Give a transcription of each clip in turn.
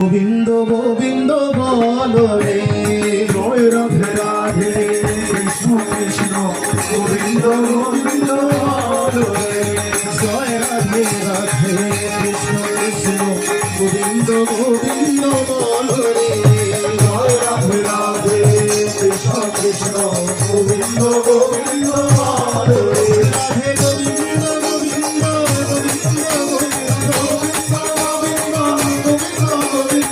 গোবিন্দ গোবিন্দ বল রে। জয় রাধে কৃষ্ণ কৃষ্ণ। গোবিন্দ গোবিন্দ বল রে। রাধে রাধে কৃষ্ণ কৃষ্ণ। গোবিন্দ গোবিন্দ বল রে। জয় রাধে কৃষ্ণ কৃষ্ণ। গোবিন্দ গোবিন্দ বল রে।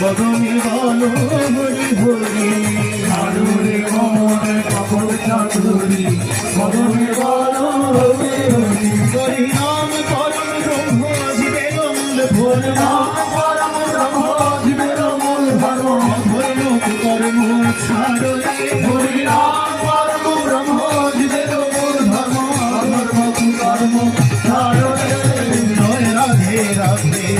বদনে বলো হরি হরি সাধুরে মন কপট চাতুরি বদনে বলো হরি হরি হরি নাম পরম ব্রহ্ম, জীবে ভোর নাম পরম ব্রহ্ম, জীবে ধর্ম ভোর কর্ম ছাড়ো রে হরি নাম পরম ব্রহ্ম, জীবে ধর্ম ধর্ম কর্ম ছাড়ো রে রাধে রাধে।